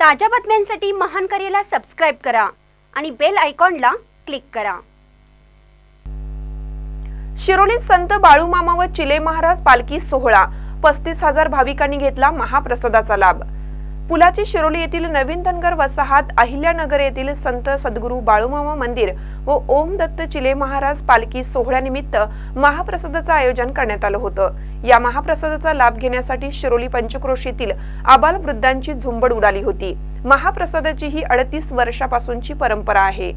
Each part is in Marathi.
ताज्या बातम्यांसाठी महान करेला सबस्क्राईब करा आणि बेल आयकॉनला क्लिक करा. शिरोली संत बाळूमामा व चिले महाराज पालखी सोहळा. पस्तीस हजार भाविकांनी घेतला महाप्रसादाचा लाभ. पुलाची शिरोली येथील नवीन धनगर वसाहत अहिल्यानगर येथील संत सद्गुरू बाळूमामा मंदिर व ओम दत्त चिले महाराज पालखी सोहळ्यानिमित्त महाप्रसादाचं आयोजन करण्यात आलं होतं. या महाप्रसादाचा लाभ घेण्यासाठी शिरोली पंचक्रोशीतील आबाल वृद्धांची झुंबड उडाली होती. महाप्रसादाची ही अडतीस वर्षापासूनची परंपरा आहे.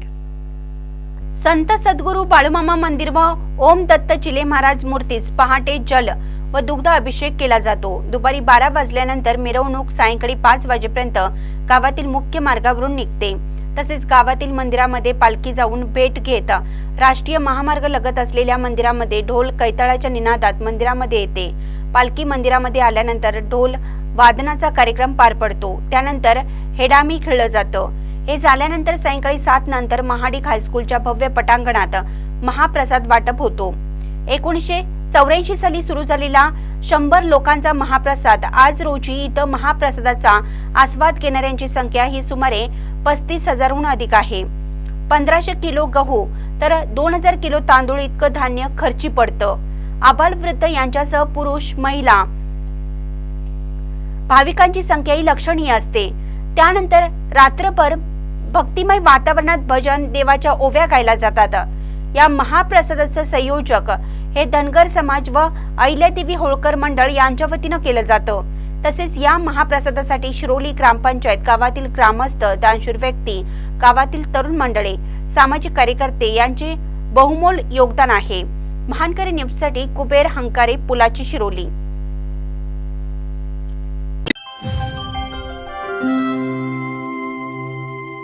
संत सद्गुरू बाळूमामा मंदिर व ओम दत्त चिले महाराज मूर्तीस पहाटे जल व दुग्ध अभिषेक केला जातो. दुपारी बारा वाजल्यानंतर मिरवणूक सायंकाळी पाच वाजेपर्यंत गावातील मुख्य मार्गावरून निघते. तसेच गावातील मंदिरामध्ये पालखी जाऊन भेट घेत राष्ट्रीय महामार्ग लगत असलेल्या मंदिरामध्ये ढोल कैताळाच्या निनादात मंदिरामध्ये येते. पालखी मंदिरामध्ये आल्यानंतर ढोल वादनाचा कार्यक्रम पार पडतो. त्यानंतर हेडामी खेळलं जातं. हे झाल्यानंतर सायंकाळी सात नंतर महाडिक हायस्कूलच्या भव्य पटांगणात महाप्रसाद वाटप होतो. एकोणीसशे चौऱ्याऐंशी साली सुरू झालेला शंभर लोकांचा महाप्रसाद. आज रोजी इथं महाप्रसादाचा आस्वाद घेणाऱ्यांची संख्या ही सुमारे पस्तीस हजारहून अधिक आहे. पंधराशे किलो गहू तर दोन हजार किलो तांदूळ इतकं धान्य खर्ची पडतं. आबाल वृद्ध यांच्यासह पुरुष महिला. भाविकांची संख्या ही लक्षणीय असते. त्यानंतर रात्रभर भक्तिमय वातावरणात भजन देवाच्या ओव्या गायला जातात. या महाप्रसादाचं संयोजक हे धनगर समाज व अहिल्यादेवी होळकर मंडळ यांच्या वतीनं केलं जातं. तसेच या महाप्रसादासाठी शिरोली ग्रामपंचायत गावातील ग्रामस्थ दानशूर व्यक्ती गावातील तरुण मंडळे सामाजिक कार्यकर्ते यांचे बहुमोल योगदान आहे. महानकरी न्यूजसाठी कुबेर हंकारे पुलाची शिरोली.